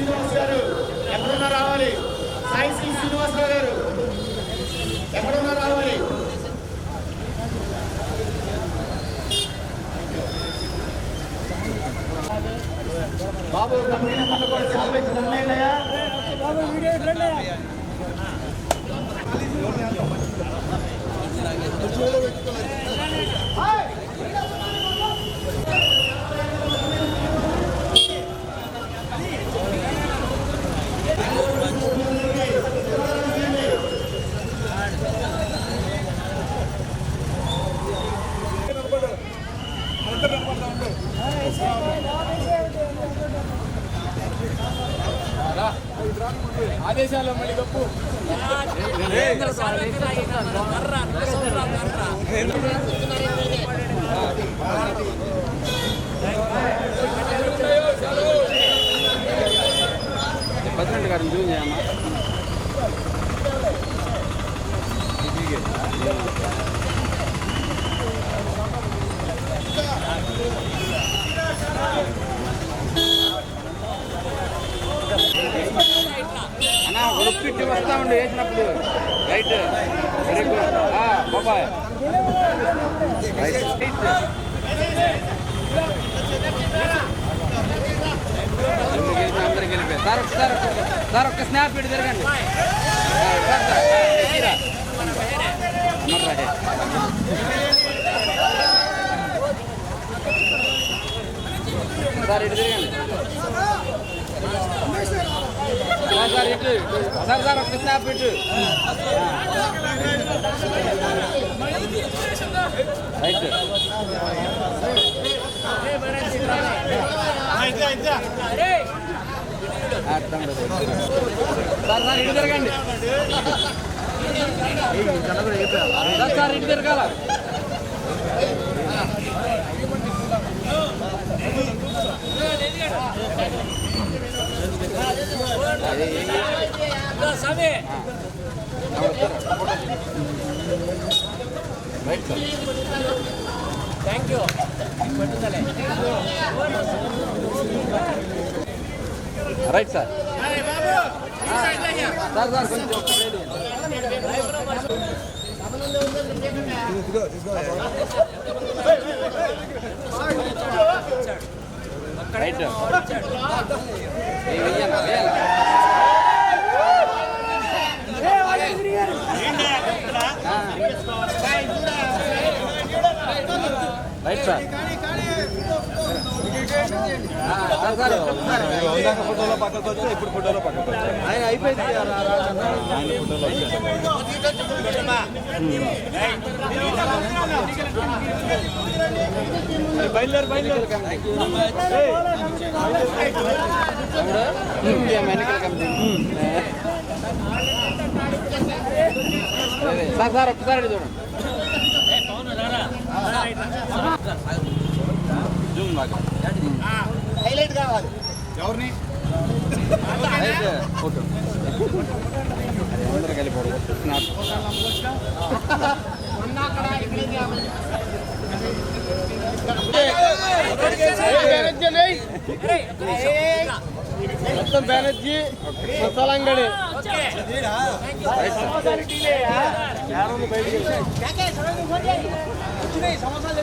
శ్రీనివాస్ గారు ఎక్కడున్నా రావాలి. సాయి శ్రీ శ్రీనివాసరావు గారు ఎక్కడున్నా రావాలి. బాబు కమిటీ నెంబర్లు కూడా చాలా ఆదేశాలు మళ్ళీ గప్పు. ప్రెసిడెంట్ గారు జూన్ చేయమ్మా అన్నా ఒప్పిట్టి వేసినప్పుడు రైట్ వెరీ గుడ్ బాబాయ్. అందరికి వెళ్ళిపోయారు సార్ ఒకసారి సార్ ఒక్క స్నాప్ ఇటు తిరగండి. సార్ ఇటు తిరగండి. సార్ సార్ ఇటు సార్ సార్ ఒక్క స్నాప్ ఇటు రైట్. అర్థం సార్ సార్ ఇటు తిరగండి సార్ సార్ ఇటు తిరగాల అదే right sir right sir sir sir కొంచెం. రైట్ సార్ ఆ, సార్ సార్ ఒక్కసారి. ఇందాక ఫోటోలో పక్కకు ఇప్పుడు ఫోటోలో పక్కకు ఆయన అయిపోయింది. ఆయన ఫోటోలో బయలుదేరు. బయలుదేరు. ఎన్నికల కమిటీ సార్ సార్ ఒక్కసారి చూడండి హైలైట్ కావాలి. ఎవరిని? ఫోటో అందరూ స్నాప్ మొత్తం బెనర్జీ మసాలంగడి రైట్ సార్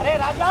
అరే రాజా.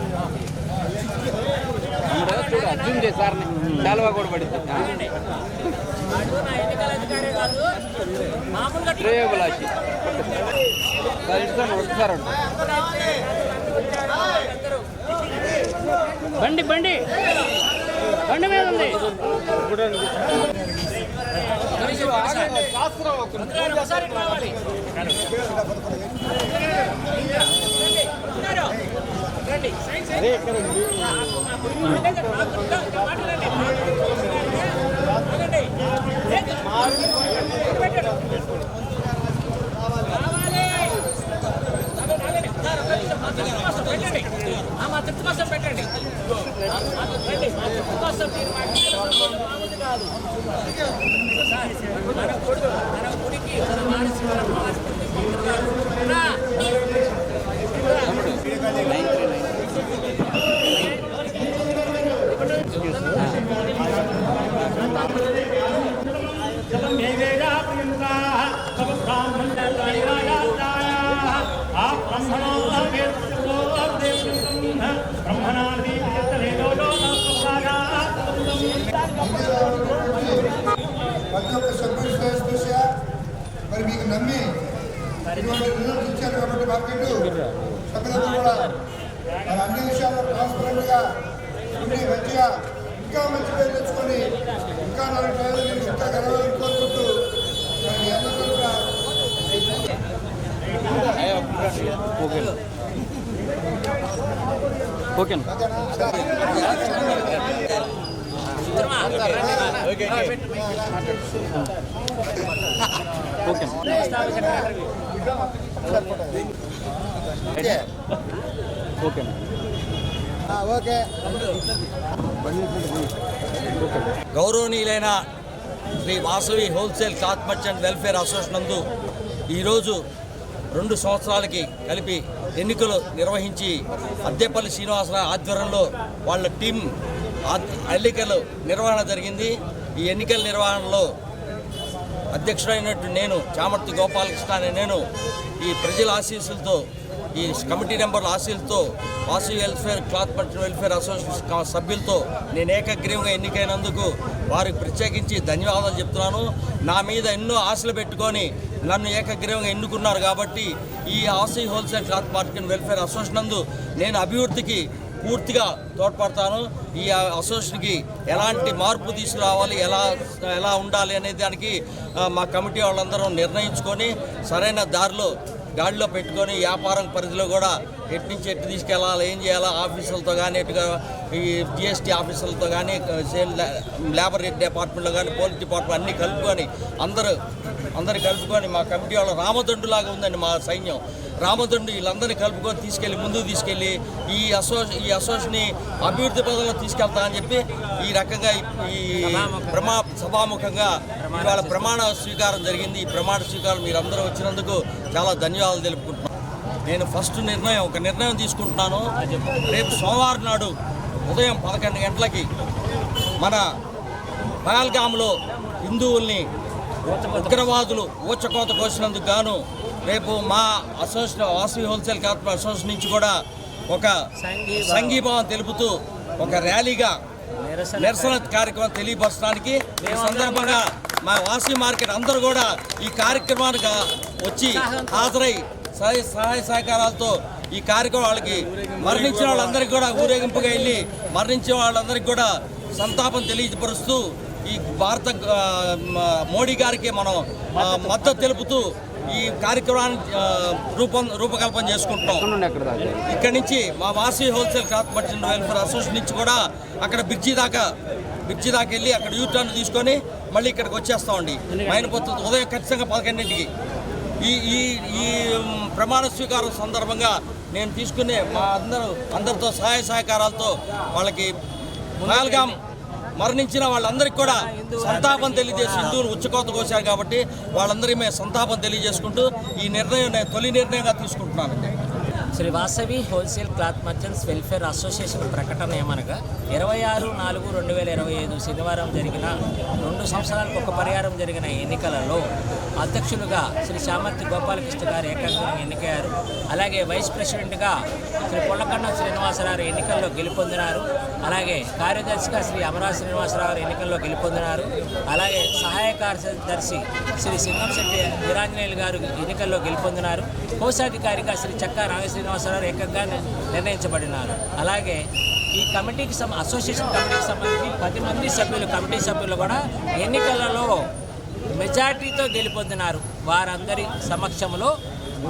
ఉంది చేశారు శాలువా కూడా పడింది శ్రేయోభిలాషి సార్ ఇటు ఒకసారి బండి బండి. బండి మీద ఉంది. మా తృప్తి కోసం పెట్టండి మా తృప్తి కోసం మీరు మామూలు కాదు మన కొడుకు మన గుడికి మన మానసిక నమ్మి రిజల్ట్స్ ఇచ్చారు కాబట్టి మార్కెట్ సభ్యులందరూ కూడా అన్ని విషయాల్లో ట్రాన్స్పరెంట్గా ఉండి మంచిగా ఇంకా మంచి పేరు తెచ్చుకొని ఇంకా నాలుగు ట్రయల్ మీరు ఇంకా గెలవాలని కోరుకుంటూ అందరితో కూడా ఓకేనా ఓకేనా? ఓకే గౌరవనీయులైన Shri Vasavi wholesale cloth merchant welfare association నందు ఈరోజు రెండు సంవత్సరాలకి కలిపి ఎన్నికలు నిర్వహించి అద్దెపల్లి శ్రీనివాసరావు ఆధ్వర్యంలో వాళ్ళ టీం ఎన్నికలు నిర్వహణ జరిగింది. ఈ ఎన్నికల నిర్వహణలో అధ్యక్షుడైనట్టు నేను చామర్తి గోపాలకృష్ణ అనే నేను ఈ ప్రజల ఆశీస్సులతో ఈ కమిటీ నెంబర్ల ఆశీలతో Vasu welfare cloth person welfare association సభ్యులతో నేను ఏకగ్రీవంగా ఎన్నికైనందుకు వారికి ప్రత్యేకించి ధన్యవాదాలు చెప్తున్నాను. నా మీద ఎన్నో ఆశలు పెట్టుకొని నన్ను ఏకగ్రీవంగా ఎన్నుకున్నారు కాబట్టి ఈ ఆసీ wholesale cloth market welfare association నందు నేను అభివృద్ధికి పూర్తిగా తోడ్పడతాను. ఈ అసోసియేషన్కి ఎలాంటి మార్పు తీసుకురావాలి ఎలా ఎలా ఉండాలి అనే దానికి మా కమిటీ వాళ్ళందరూ నిర్ణయించుకొని సరైన దారిలో గాడిలో పెట్టుకొని వ్యాపారం పరిధిలో కూడా ఎటు నుంచి ఎటు తీసుకెళ్ళాలి ఏం చేయాలా ఆఫీసులతో కానీ ఎటుగా ఈ జిఎస్టీ ఆఫీసులతో కానీ సేల్ లేబర్ డిపార్ట్మెంట్లో కానీ పోలీస్ డిపార్ట్మెంట్ అన్నీ కలుపుకొని అందరూ అందరు కలుపుకొని మా కమిటీ వాళ్ళ రామదండులాగా ఉందండి మా సైన్యం. రామదండు వీళ్ళందరినీ కలుపుకొని తీసుకెళ్ళి ముందుకు తీసుకెళ్ళి ఈ అసో ఈ అసోసియేషన్ని అభివృద్ధి పదంలో తీసుకెళ్తా అని చెప్పి ఈ రకంగా ఈ ప్రమా సభాముఖంగా ఇవాళ ప్రమాణ స్వీకారం జరిగింది. ఈ ప్రమాణ స్వీకారం మీరందరూ వచ్చినందుకు చాలా ధన్యవాదాలు తెలుపుకుంటున్నాను నేను ఫస్ట్ నిర్ణయం ఒక నిర్ణయం తీసుకుంటున్నాను. రేపు సోమవారం నాడు ఉదయం పదకొండు గంటలకి మన పహల్గామ్లో హిందువుల్ని ఉగ్రవాదులు ఊచకోత కోసినందుకు గాను రేపు మా association Vasavi wholesale corporation association నుంచి కూడా ఒక సంఘీభావం. తెలుపుతూ ఒక ర్యాలీగా నిరసన కార్యక్రమం తెలియపరచడానికి ఈ సందర్భంగా మా వాసవి మార్కెట్ అందరూ కూడా ఈ కార్యక్రమానికి వచ్చి హాజరై సహాయ సహాయ సహకారాలతో ఈ కార్యక్రమం వాళ్ళకి మరణించిన వాళ్ళందరికీ కూడా ఊరేగింపుగా వెళ్ళి మరణించిన వాళ్ళందరికీ కూడా సంతాపం తెలియపరుస్తూ ఈ భారత మోడీ గారికి మనం మద్దతు తెలుపుతూ ఈ కార్యక్రమాన్ని రూపం రూపకల్పన దాకా? ఇక్కడ నుంచి మా Vasi wholesale cloth merchant welfare association నుంచి కూడా అక్కడ బ్రిడ్జి దాకా బ్రిడ్జి దాకా వెళ్ళి అక్కడ యూ టర్న్ తీసుకొని మళ్ళీ ఇక్కడికి వచ్చేస్తామండి మైనపత్తు ఉదయం ఖచ్చితంగా పదకొండింటికి. ఈ ఈ ఈ ప్రమాణ స్వీకారం సందర్భంగా నేను తీసుకునే మా అందరూ అందరితో సహాయ సహకారాలతో వాళ్ళకి నాలుగా మరణించిన వాళ్ళందరికీ కూడా సంతాపం తెలియజేసి హిందువులు ఉచ్చకోత కోశారు కాబట్టి వాళ్ళందరికీ మేము సంతాపం తెలియజేసుకుంటూ ఈ నిర్ణయం తొలి నిర్ణయంగా తీసుకుంటున్నాను Shri Vasavi wholesale cloth merchants welfare association ప్రకటన ఏమనగా ఇరవై ఆరు నాలుగు రెండు వేల ఇరవై ఐదు శనివారం జరిగిన రెండు సంవత్సరాలకు ఒక పరిహారం జరిగిన ఎన్నికలలో అధ్యక్షులుగా శ్రీ శామర్తి గోపాలకృష్ణ గారు ఏకాగ్రంగా ఎన్నికయ్యారు. అలాగే వైస్ ప్రెసిడెంట్గా శ్రీ పొల్లకన్న శ్రీనివాసరావు ఎన్నికల్లో గెలుపొందినారు. అలాగే కార్యదర్శిగా శ్రీ అమరా శ్రీనివాసరావు ఎన్నికల్లో గెలుపొందినారు. అలాగే సహాయ కార్యదర్శి శ్రీ సింగంశెట్టి వీరాంజనేయులు గారు ఎన్నికల్లో గెలుపొందినారు. కోశాధికారిగా శ్రీ చక్కా నాగ శ్రీనివాసరావు ఏకంగా నిర్ణయించబడినారు. అలాగే ఈ కమిటీకి సం అసోసియేషన్ కమిటీకి సంబంధించి పది మంది సభ్యులు కమిటీ సభ్యులు కూడా ఎన్నికలలో మెజార్టీతో గెలుపొందినారు వారందరి సమక్షంలో.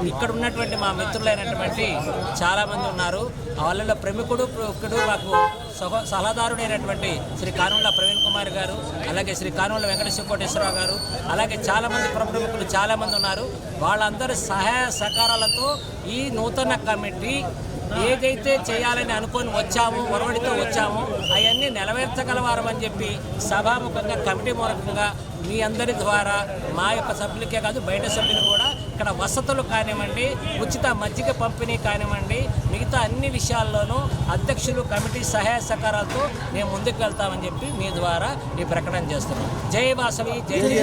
ఇక్కడ ఉన్నటువంటి మా మిత్రులైనటువంటి చాలామంది ఉన్నారు. వాళ్ళలో ప్రముఖుడు ప్రముఖుడు మాకు సహ సలహాదారుడైనటువంటి శ్రీ కానుల ప్రవీణ్ కుమార్ గారు అలాగే శ్రీ కానుల వెంకటేశ్వర కోటేశ్వరరావు గారు అలాగే చాలామంది ప్రముఖులు చాలామంది ఉన్నారు. వాళ్ళందరి సహాయ సహకారాలతో ఈ నూతన కమిటీ ఏదైతే చేయాలని అనుకొని వచ్చామో ఒరవడితో వచ్చామో అవన్నీ నెరవేర్చగలవారమని చెప్పి సభాముఖంగా కమిటీ మూలకంగా మీ అందరి ద్వారా మా యొక్క సభ్యులకే కాదు బయట సభ్యులు కూడా ఇక్కడ వసతులు కానివ్వండి ఉచిత మజ్జిగ పంపిణీ కానివ్వండి మిగతా అన్ని విషయాల్లోనూ అధ్యక్షులు కమిటీ సహాయ సహకారాలతో మేము ముందుకు వెళ్తామని చెప్పి మీ ద్వారా ఈ ప్రకటన చేస్తున్నాం. జై వాసవి జై జై